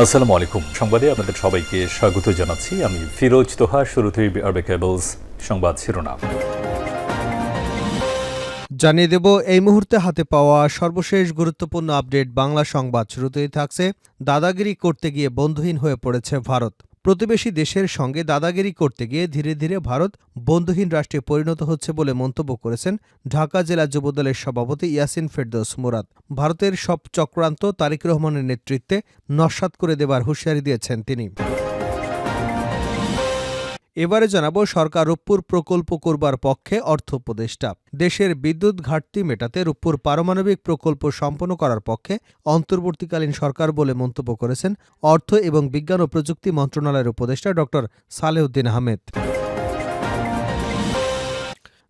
আসসালামু আলাইকুম। সংবাদে আপনাদের সবাইকে স্বাগত জানাচ্ছি। আমি ফিরোজ তোহা, শুরুতেই আরবে কেবলস সংবাদ শিরোনাম। জানিয়ে দেব, এই মুহূর্তে হাতে পাওয়া সর্বশেষ গুরুত্বপূর্ণ আপডেট বাংলা সংবাদ শুরুতেই থাকছে। দাদাগিরি করতে গিয়ে বন্ধুহীন হয়ে পড়েছে ভারত। প্রতিবেশী দেশের সঙ্গে দাদাগিরি করতে গিয়ে ধীরে ধীরে ভারত বন্ধুহীন রাষ্ট্রে পরিণত হচ্ছে বলে মন্তব্য করেছেন ঢাকা জেলা যুবদলের সভাপতি ইয়াসিন ফেরদৌস মুরাদ। ভারতের সব চক্রান্ত তারিক রহমানের নেতৃত্বে নস্বাত করে দেবার হুঁশিয়ারি দিয়েছেন তিনি। এবারে জানাব সরকার রূপপুর প্রকল্প করবার পক্ষে অর্থ উপদেষ্টা দেশের বিদ্যুৎ ঘাটতি মেটাতে রূপপুর পারমাণবিক প্রকল্প সম্পন্ন করার পক্ষে অন্তর্বর্তীকালীন সরকার বলে মন্তব্য করেছেন অর্থ এবং বিজ্ঞান ও প্রযুক্তি মন্ত্রণালয়ের উপদেষ্টা ড সালেউদ্দিন আহমেদ।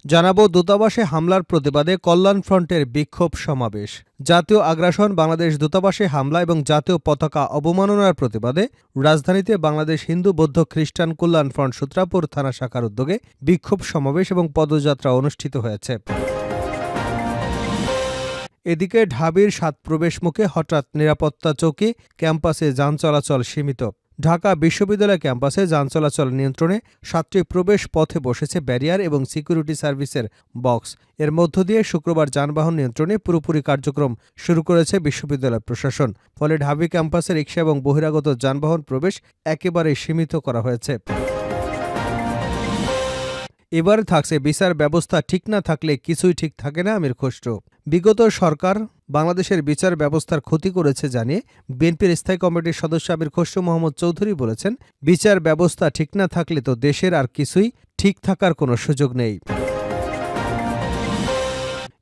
জানাব দূতাবাসে হামলার প্রতিবাদে কল্যাণ ফ্রন্টের বিক্ষোভ সমাবেশ। জাতীয় আগ্রাসন বাংলাদেশ দূতাবাসে হামলা এবং জাতীয় পতাকা অবমাননার প্রতিবাদে রাজধানীতে বাংলাদেশ হিন্দু বৌদ্ধ খ্রিস্টান কল্যাণ ফ্রন্ট সূত্রাপুর থানা শাখার উদ্যোগে বিক্ষোভ সমাবেশ এবং পদযাত্রা অনুষ্ঠিত হয়েছে। এদিকে ঢাবির সাত প্রবেশমুখে হঠাৎ নিরাপত্তা চৌকি ক্যাম্পাসে যান চলাচল সীমিত। ঢাকা বিশ্ববিদ্যালয় ক্যাম্পাসে যান চলাচল নিয়ন্ত্রণে সাতটি প্রবেশ পথে বসেছে ব্যারিয়ার এবং সিকিউরিটি সার্ভিসের বক্স। এর মধ্য দিয়ে শুক্রবার যানবাহন নিয়ন্ত্রণে পুরোপুরি কার্যক্রম শুরু করেছে বিশ্ববিদ্যালয় প্রশাসন। ফলে ঢাবি ক্যাম্পাসে রিক্সা এবং বহিরাগত যানবাহন প্রবেশ একেবারে সীমিত করা হয়েছে। এবার থাকছে বিচার ব্যবস্থা ঠিক না থাকলে কিছুই ঠিক থাকে না আমির খসরু। বিগত সরকার বাংলাদেশের বিচার ব্যবস্থার ক্ষতি করেছে জানিয়ে বিএনপির স্থায়ী কমিটির সদস্য আমির খসরু মোহাম্মদ চৌধুরী বলেছেন, বিচার ব্যবস্থা ঠিক না থাকলে তো দেশের আর কিছুই ঠিক থাকার কোনো সুযোগ নেই।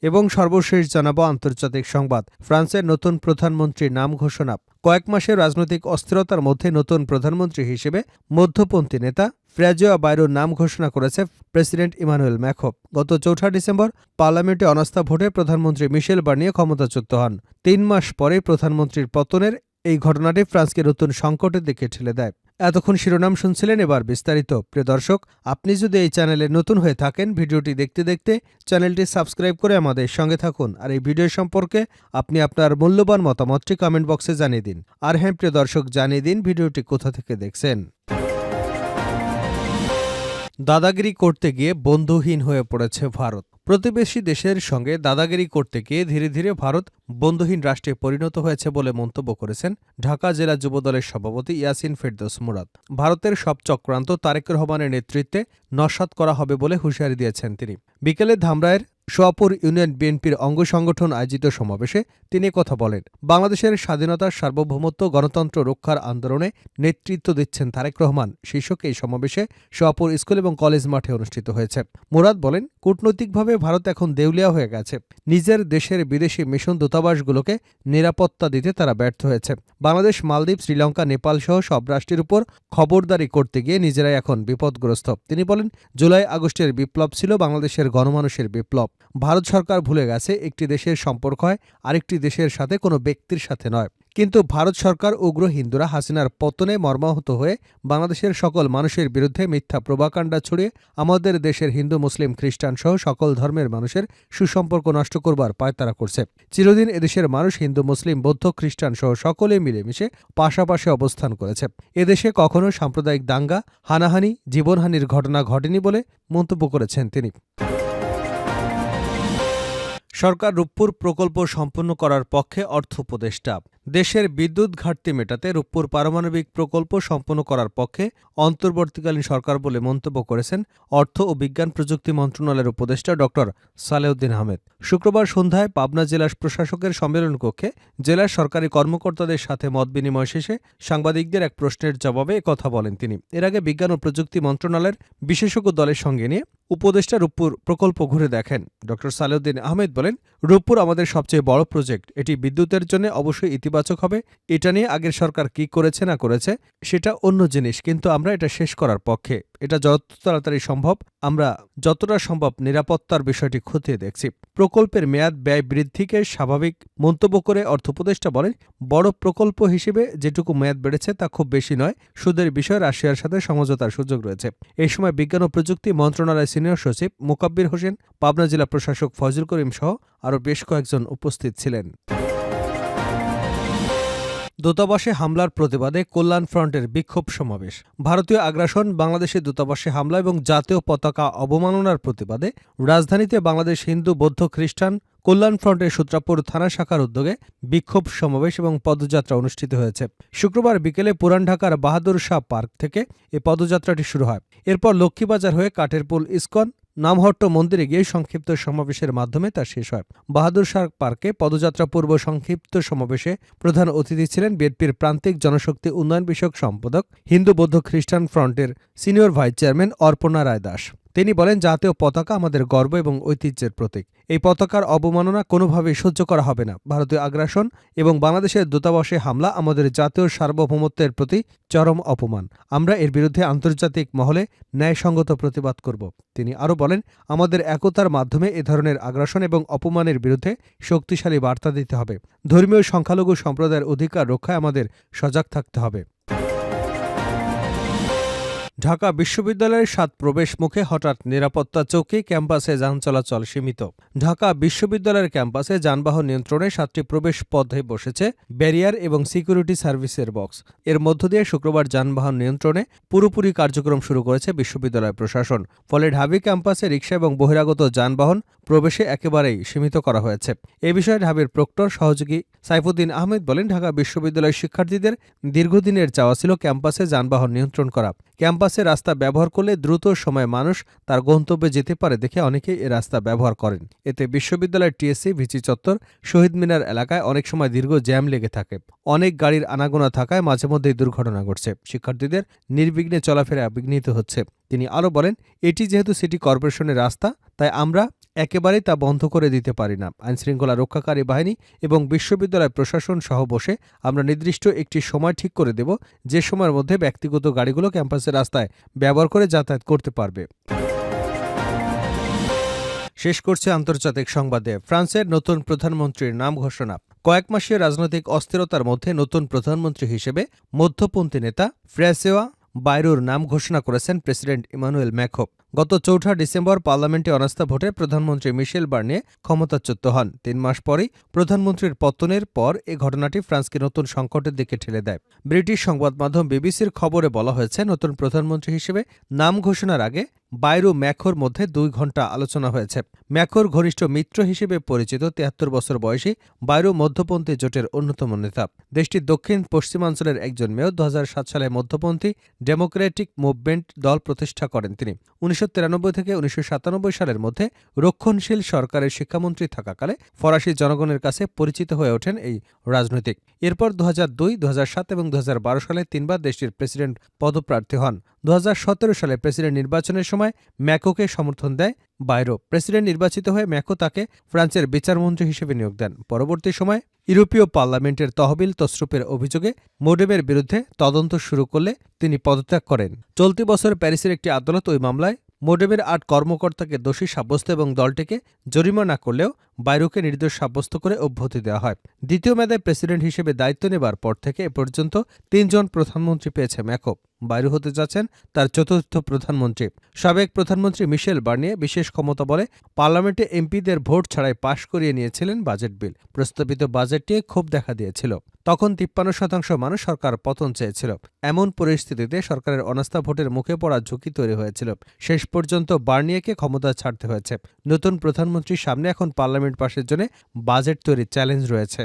এবং সর্বশেষ জানাব আন্তর্জাতিক সংবাদ। ফ্রান্সের নতুন প্রধানমন্ত্রীর নাম ঘোষণা। কয়েক মাসের রাজনৈতিক অস্থিরতার মধ্যে নতুন প্রধানমন্ত্রী হিসেবে মধ্যপন্থী নেতা ফ্র্যাজোয়া বাইরোর নাম ঘোষণা করেছে প্রেসিডেন্ট ইমানুয়েল ম্যাখপ। গত চৌঠা ডিসেম্বর পার্লামেন্টে অনাস্থা ভোটে প্রধানমন্ত্রী মিশেল বার্নিয়ে ক্ষমতাচ্যুত হন। তিন মাস পরে প্রধানমন্ত্রীর পতনের এই ঘটনাটি ফ্রান্সকে নতুন সংকটের দিকে ঠেলে দেয়। এতক্ষণ শিরোনাম শুনছিলেন এবার বিস্তারিত। প্রিয় দর্শক, আপনি যদি এই চ্যানেলে নতুন হয়ে থাকেন, ভিডিওটি দেখতে দেখতে চ্যানেলটি সাবস্ক্রাইব করে আমাদের সঙ্গে থাকুন। আর এই ভিডিও সম্পর্কে আপনি আপনার মূল্যবান মতামতটি কমেন্ট বক্সে জানিয়ে দিন। আর হ্যাঁ প্রিয় দর্শক, জানিয়ে দিন ভিডিওটি কোথা থেকে দেখছেন। দাদাগিরি করতে গিয়ে বন্ধুহীন হয়ে পড়েছে ভারত। প্রতিবেশী দেশের সঙ্গে দাদাগিরি করতে গিয়ে ধীরে ধীরে ভারত বন্ধুহীন রাষ্ট্রে পরিণত হয়েছে বলে মন্তব্য করেছেন ঢাকা জেলা যুবদলের সভাপতি ইয়াসিন ফেরদৌস মুরাদ। ভারতের সব চক্রান্ত তারেক রহমানের নেতৃত্বে নস্বাত করা হবে বলে হুঁশিয়ারি দিয়েছেন তিনি। বিকেলে ধামরায়ের সোয়াপুর ইউনিয়ন বিএনপির অঙ্গ সংগঠন আয়োজিত সমাবেশে তিনি কথা বলেন। বাংলাদেশের স্বাধীনতার সার্বভৌমত্ব, গণতন্ত্র রক্ষার আন্দোলনে নেতৃত্ব দিচ্ছেন তারেক রহমান। শীর্ষক এই সমাবেশে সোয়াপুর স্কুল এবং কলেজ মাঠে অনুষ্ঠিত হয়েছে। মুরাদ বলেন, কূটনৈতিকভাবে ভারত এখন দেউলিয়া হয়ে গেছে। নিজের দেশের বিদেশি মিশন দূতাবাসগুলোকে নিরাপত্তা দিতে তারা ব্যর্থ হয়েছে। বাংলাদেশ, মালদ্বীপ, শ্রীলঙ্কা নেপাল সহ সব রাষ্ট্রের উপর খবরদারি করতে গিয়ে নিজেরাই এখন বিপদগ্রস্ত। তিনি বলেন, জুলাই আগস্টের বিপ্লব ছিল বাংলাদেশের গণমানুষের বিপ্লব। ভারত সরকার ভুলে গেছে, একটি দেশের সম্পর্ক হয়, আরেকটি দেশের সাথে কোনো ব্যক্তির সাথে নয়। কিন্তু ভারত সরকার উগ্র হিন্দুরা হাসিনার পতনে মর্মাহত হয়ে বাংলাদেশের সকল মানুষের বিরুদ্ধে মিথ্যা প্রবাকাণ্ডা ছড়িয়ে আমাদের দেশের হিন্দু, মুসলিম, খ্রিস্টান সহ সকল ধর্মের মানুষের সুসম্পর্ক নষ্ট করবার পায়তারা করছে। চিরদিন এদেশের মানুষ হিন্দু, মুসলিম, বৌদ্ধ, খ্রিস্টান সহ সকলে মিলেমিশে পাশাপাশি অবস্থান করেছে। এদেশে কখনো সাম্প্রদায়িক দাঙ্গা, হানাহানি, জীবনহানির ঘটনা ঘটেনি বলে মন্তব্য করেছেন তিনি। সরকার রূপপুর প্রকল্প সম্পন্ন করার পক্ষে অর্থ উপদেষ্টা। দেশের বিদ্যুৎ ঘাটতি মেটাতে রূপপুর পারমাণবিক প্রকল্প সম্পন্ন করার পক্ষে অন্তর্বর্তীকালীন সরকার বলে মন্তব্য করেছেন অর্থ ও বিজ্ঞান প্রযুক্তি মন্ত্রণালয়ের উপদেষ্টা ড. সালেউদ্দিন আহমেদ। শুক্রবার সন্ধ্যায় পাবনা জেলা প্রশাসকের সম্মেলন কক্ষে জেলার সরকারি কর্মকর্তাদের সাথে মত বিনিময় শেষে সাংবাদিকদের এক প্রশ্নের জবাবে কথা বলেন তিনি। এর আগে বিজ্ঞান ও প্রযুক্তি মন্ত্রণালয়ের বিশেষজ্ঞ দলের সঙ্গে নিয়ে উপদেষ্টা রূপপুর প্রকল্প ঘুরে দেখেন। ড. সালেউদ্দিন আহমেদ বলেন, রূপপুর আমাদের সবচেয়ে বড় প্রজেক্ট। এটি বিদ্যুতের জন্য অবশ্যই ইতিবাচক হবে, এটা নিয়ে আগের সরকার কি করেছে না করেছে, সেটা অন্য জিনিস, কিন্তু আমরা এটা শেষ করার পক্ষে। এটা যত তাড়াতাড়ি সম্ভব, আমরা যতটা সম্ভব নিরাপত্তার বিষয়টি খতিয়ে দেখছি। প্রকল্পের মেয়াদ ব্যয় বৃদ্ধিকে স্বাভাবিক মন্তব্য করে অর্থ উপদেষ্টা বলেন, বড় প্রকল্প হিসেবে যেটুকু মেয়াদ বেড়েছে তা খুব বেশি নয়, সুদের বিষয়ে রাশিয়ার সাথে সমঝোতার সুযোগ রয়েছে। এই সময় বিজ্ঞান ও প্রযুক্তি মন্ত্রণালয়ের সিনিয়র সচিব মোকাব্বির হোসেন, পাবনা জেলা প্রশাসক ফজল করিম সহ আরও বেশ কয়েকজন উপস্থিত ছিলেন। দূতাবাসে হামলার প্রতিবাদে কল্যাণ ফ্রন্টের বিক্ষোভ সমাবেশ। ভারতীয় আগ্রাসন বাংলাদেশের দূতাবাসে হামলা এবং জাতীয় পতাকা অবমাননার প্রতিবাদে রাজধানীতে বাংলাদেশ হিন্দু বৌদ্ধ খ্রিস্টান কল্যাণ ফ্রন্টের সূত্রাপুর থানা শাখার উদ্যোগে বিক্ষোভ সমাবেশ এবং পদযাত্রা অনুষ্ঠিত হয়েছে। শুক্রবার বিকেলে পুরান ঢাকার বাহাদুর শাহ পার্ক থেকে এ পদযাত্রাটি শুরু হয়। এরপর লক্ষ্মীবাজার হয়ে কাঠেরপুল ইস্কন নামহট্ট মন্দিরে গিয়ে সংক্ষিপ্ত সমাবেশের মাধ্যমে তা শেষ হয়। বাহাদুর শাহ পার্কে পদযাত্রা পূর্ব সংক্ষিপ্ত সমাবেশে প্রধান অতিথি ছিলেন বিএনপির প্রান্তিক জনশক্তি উন্নয়ন বিষয়ক সম্পাদক, হিন্দু বৌদ্ধ খ্রিস্টান ফ্রন্টের senior vice chairman Arpana Roy Das তিনি বলেন, জাতীয় পতাকা আমাদের গর্ব এবং ঐতিহ্যের প্রতীক। এই পতাকার অবমাননা কোনোভাবেই সহ্য করা হবে না। ভারতীয় আগ্রাসন এবং বাংলাদেশের দূতাবাসে হামলা আমাদের জাতীয় সার্বভৌমত্বের প্রতি চরম অপমান। আমরা এর বিরুদ্ধে আন্তর্জাতিক মহলে ন্যায়সঙ্গত প্রতিবাদ করব। তিনি আরও বলেন, আমাদের একতার মাধ্যমে এ ধরনের আগ্রাসন এবং অপমানের বিরুদ্ধে শক্তিশালী বার্তা দিতে হবে। ধর্মীয় সংখ্যালঘু সম্প্রদায়ের অধিকার রক্ষায় আমাদের সজাগ থাকতে হবে। ঢাকা বিশ্ববিদ্যালয়ের সাত প্রবেশ মুখে হঠাৎ নিরাপত্তা চৌকি ক্যাম্পাসে যান চলাচল সীমিত। ঢাকা বিশ্ববিদ্যালয়ের ক্যাম্পাসে যানবাহন নিয়ন্ত্রণে সাতটি প্রবেশ পথে বসেছে ব্যারিয়ার এবং সিকিউরিটি সার্ভিসের বক্স। এর মধ্য দিয়ে শুক্রবার যানবাহন নিয়ন্ত্রণে পুরোপুরি কার্যক্রম শুরু করেছে বিশ্ববিদ্যালয় প্রশাসন। ফলে ঢাবি ক্যাম্পাসে রিক্সা এবং বহিরাগত যানবাহন প্রবেশে একেবারেই সীমিত করা হয়েছে। এ বিষয়ে ঢাবির প্রক্টর সহযোগী সাইফুদ্দিন আহমেদ বলেন, ঢাকা বিশ্ববিদ্যালয়ের শিক্ষার্থীদের দীর্ঘদিনের চাওয়া ছিল ক্যাম্পাসে যানবাহন নিয়ন্ত্রণ করা। ক্যাম্পাসে রাস্তা ব্যবহার করলে দ্রুত সময়ে মানুষ তার গন্তব্যে যেতে পারে দেখে অনেকেই এ রাস্তা ব্যবহার করেন। এতে বিশ্ববিদ্যালয়ের টিএসসি ভিচি চত্বর, শহীদ মিনার এলাকায় অনেক সময় দীর্ঘ জ্যাম লেগে থাকে। অনেক গাড়ির আনাগোনা থাকায় মাঝে মধ্যেই দুর্ঘটনা ঘটছে। শিক্ষার্থীদের নির্বিঘ্নে চলাফেরা বিঘ্নিত হচ্ছে। তিনি আরও বলেন, এটি যেহেতু সিটি কর্পোরেশনের রাস্তা, তাই আমরা একেবারেই তা বন্ধ করে দিতে পারি না। আইনশৃঙ্খলা রক্ষাকারী বাহিনী এবং বিশ্ববিদ্যালয় প্রশাসন সহ বসে আমরা নির্দিষ্ট একটি সময় ঠিক করে দেব, যে সময়ের মধ্যে ব্যক্তিগত গাড়িগুলো ক্যাম্পাসের রাস্তায় ব্যবহার করে যাতায়াত করতে পারবে। শেষ করছে আন্তর্জাতিক সংবাদে। ফ্রান্সের নতুন প্রধানমন্ত্রীর নাম ঘোষণা। কয়েক মাসের রাজনৈতিক অস্থিরতার মধ্যে নতুন প্রধানমন্ত্রী হিসেবে মধ্যপন্থী নেতা ফ্র্যাসেওয়া বাইরুর নাম ঘোষণা করেছেন প্রেসিডেন্ট ইমানুয়েল ম্যাখো গত চৌঠা ডিসেম্বর পার্লামেন্টে অনাস্থা ভোটে প্রধানমন্ত্রী মিশেল বার্নিয়ে ক্ষমতাচ্যুত হন। তিন মাস পরেই প্রধানমন্ত্রীর পতনের পর এ ঘটনাটি ফ্রান্সকে নতুন সংকটের দিকে ঠেলে দেয়। ব্রিটিশ সংবাদ মাধ্যম বিবিসির খবরে বলা হয়েছে, নতুন প্রধানমন্ত্রী হিসেবে নাম ঘোষণার আগে বাইরু ম্যাখোর মধ্যে দুই ঘণ্টা আলোচনা হয়েছে। ম্যাখোর ঘনিষ্ঠ মিত্র হিসেবে পরিচিত তিয়াত্তর বছর বয়সী বাইরু মধ্যপন্থী জোটের অন্যতম নেতা। দেশটির দক্ষিণ পশ্চিমাঞ্চলের একজন মেয়র। দু হাজার সাত সালে মধ্যপন্থী ডেমোক্রেটিক মুভমেন্ট দল প্রতিষ্ঠা করেন তিনি। উনিশশো থেকে উনিশশো সাতানব্বই সালের মধ্যে রক্ষণশীল সরকারের শিক্ষামন্ত্রী থাকাকালে ফরাসি জনগণের কাছে পরিচিত হয়ে ওঠেন এই রাজনৈতিক। এরপর দু দুই দু এবং দু হাজার বারো সালে তিনবার দেশটির প্রেসিডেন্ট পদপ্রার্থী হন। দু হাজার সতেরো সালে প্রেসিডেন্ট নির্বাচনের সময় ম্যাকোকে সমর্থন দেয় বাইরো। প্রেসিডেন্ট নির্বাচিত হয়ে ম্যাকো তাকে ফ্রান্সের বিচারমন্ত্রী হিসেবে নিয়োগ দেন। পরবর্তী সময় ইউরোপীয় পার্লামেন্টের তহবিল তসরুপের অভিযোগে মোডেমের বিরুদ্ধে তদন্ত শুরু করলে তিনি পদত্যাগ করেন। চলতি বছর প্যারিসের একটি আদালত ওই মামলায় মোডেমের আট কর্মকর্তাকে দোষী সাব্যস্ত এবং দলটিকে জরিমানা করলেও বাইরোকে নির্দোষ সাব্যস্ত করে অব্যাহতি দেওয়া হয়। দ্বিতীয় মেয়াদে প্রেসিডেন্ট হিসেবে দায়িত্ব নেবার পর থেকে এ পর্যন্ত তিনজন প্রধানমন্ত্রী পেয়েছে ম্যাকপ বাইরু হতে যাচ্ছেন তার চতুর্থ প্রধানমন্ত্রী। সাবেক প্রধানমন্ত্রী মিশেল বার্নিয়ে বিশেষ ক্ষমতা বলে পার্লামেন্টে এমপিদের ভোট ছাড়াই পাশ করিয়ে নিয়েছিলেন বাজেট বিল। প্রস্তাবিত বাজেট নিয়ে ক্ষোভ দেখা দিয়েছিল। তখন তিপ্পান্ন শতাংশ মানুষ সরকার পতন চেয়েছিল। এমন পরিস্থিতিতে সরকারের অনাস্থা ভোটের মুখে পড়ার ঝুঁকি তৈরি হয়েছিল। শেষ পর্যন্ত বার্নিয়াকে ক্ষমতা ছাড়তে হয়েছে। নতুন প্রধানমন্ত্রীর সামনে এখন পার্লামেন্ট পাশের জন্য বাজেট তৈরির চ্যালেঞ্জ রয়েছে।